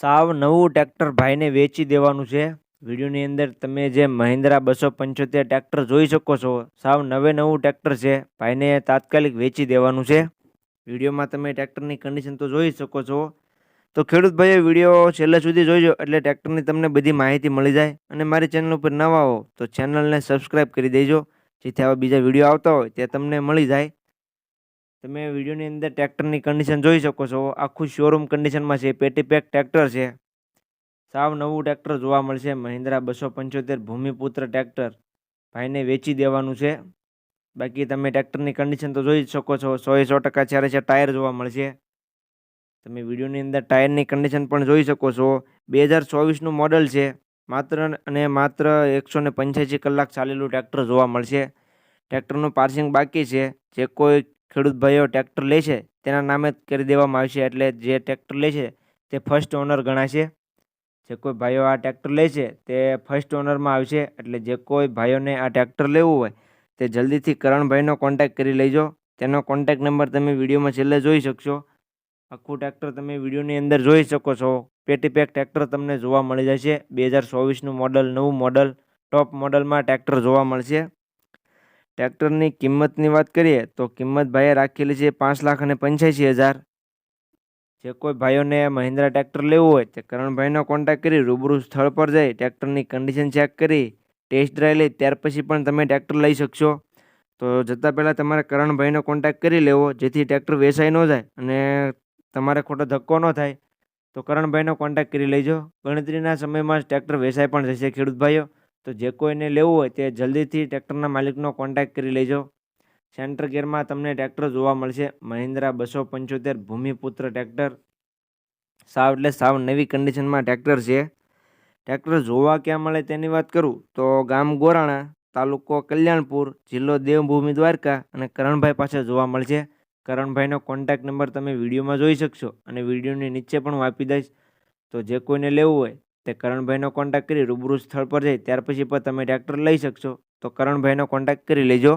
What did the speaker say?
સાવ નવું ટ્રેક્ટર ભાઈને વેચી દેવાનું છે. વિડીયોની અંદર તમે જે મહિન્દ્રા બસો પંચોતેર ટ્રેક્ટર જોઈ શકો છો. સાવ નવે નવું ટ્રેક્ટર છે. ભાઈને તાત્કાલિક વેચી દેવાનું છે. વિડીયોમાં તમે ટ્રેક્ટરની કન્ડિશન તો જોઈ શકો છો. તો ખેડૂત ભાઈઓ, વીડિયો છેલ્લે સુધી જોઈજો એટલે ટ્રેક્ટરની તમને બધી માહિતી મળી જાય. અને મારી ચેનલ ઉપર નવા હો તો ચેનલને સબસ્ક્રાઈબ કરી દેજો. જેથી આવા બીજા વીડિયો આવતા હોય તે તમને મળી જાય. તમે વિડીયોની અંદર ટ્રેક્ટરની કન્ડિશન જોઈ શકો છો. આખું શોરૂમ કન્ડિશનમાં છે. પેટી પેક ટ્રેક્ટર છે. સાવ નવું ટ્રેક્ટર જોવા મળશે. મહિન્દ્રા બસો પંચોતેર ભૂમિપુત્ર ટ્રેક્ટર ભાઈને વેચી દેવાનું છે. બાકી તમે ટ્રેક્ટરની કન્ડિશન તો જોઈ જ શકો છો. સો એ સો ટકા ચારે છે ટાયર જોવા મળશે. તમે વિડીયોની અંદર ટાયરની કન્ડિશન પણ જોઈ શકો છો. બે હજાર ચોવીસનું મોડલ છે. માત્ર અને માત્ર એકસો ને પંચ્યાસી કલાક ચાલેલું ટ્રેક્ટર જોવા મળશે. ટ્રેક્ટરનું પાર્સિંગ બાકી છે. જે કોઈ ખેડૂત ભાઈઓ ટ્રેક્ટર લે છે, તેના નામે કરી દેવામાં આવશે. એટલે જે ટ્રેક્ટર લે છે, તે ફર્સ્ટ ઓનર ગણાશે. જે કોઈ ભાઈઓ આ ટ્રેક્ટર લે છે, તે ફર્સ્ટ ઓનરમાં આવશે. એટલે જે કોઈ ભાઈઓને આ ટ્રેક્ટર લેવું હોય, તે જલ્દીથી કરણભાઈનો કોન્ટેક્ટ કરી લેજો. તેનો કોન્ટેક્ટ નંબર તમે વિડીયોમાં છેલ્લે જોઈ શકશો. આખું ટ્રેક્ટર તમે વિડીયોની અંદર જોઈ શકો છો. પેટી પેક ટ્રેક્ટર તમને જોવા મળી જશે. બે હજાર ચોવીસનું મોડલ નવું મોડલ ટોપ મોડલમાં ટ્રેક્ટર જોવા મળશે. ટ્રેક્ટરની કિંમતની વાત કરીએ, તો કિંમત ભાઈએ રાખેલી છે પાંચ લાખ અને પંચ્યાસી હજાર. જે કોઈ ભાઈઓને મહિન્દ્રા ટ્રેક્ટર લેવું હોય, તે કરણભાઈનો કોન્ટેક્ટ કરી રૂબરૂ સ્થળ પર જઈ ટ્રેક્ટરની કન્ડિશન ચેક કરી ટેસ્ટ ડ્રાઈવ લઈ ત્યાર પછી પણ તમે ટ્રેક્ટર લઈ શકશો. તો જતાં પહેલાં તમારે કરણભાઈનો કોન્ટેક્ટ કરી લેવો, જેથી ટ્રેક્ટર વેચાઈ ન જાય અને તમારે ખોટો ધક્કો ન થાય. તો કરણભાઈનો કોન્ટેક્ટ કરી લેજો. ગણતરીના સમયમાં જ ટ્રેક્ટર વેચાઈ પણ જશે, ખેડૂત ભાઈઓ. તો જે કોઈને લેવું હોય તે જલ્દીથી ટ્રેક્ટરના માલિકનો કોન્ટેક્ટ કરી લેજો. સેન્ટર ગેરમાં તમને ટ્રેક્ટર જોવા મળશે. મહિન્દ્રા બસો પંચોતેર ભૂમિપુત્ર ટ્રેક્ટર. સાવ એટલે સાવ નવી કન્ડિશનમાં ટ્રેક્ટર છે. ટ્રેક્ટર જોવા ક્યાં મળે તેની વાત કરું તો ગામ ગોરાણા, તાલુકો કલ્યાણપુર, જિલ્લો દેવભૂમિ દ્વારકા અને કરણભાઈ પાસે જોવા મળશે. કરણભાઈનો કોન્ટેક્ટ નંબર તમે વિડીયોમાં જોઈ શકશો અને વિડીયોની નીચે પણ હું આપી દઈશ. તો જે કોઈને લેવું હોય તે કરણભાઈનો કોન્ટેક્ટ કરી રૂબરૂ સ્થળ પર જઈ ત્યાર પછી પણ તમે ટ્રેક્ટર લઈ શકશો. તો કરણભાઈનો કોન્ટેક્ટ કરી લેજો.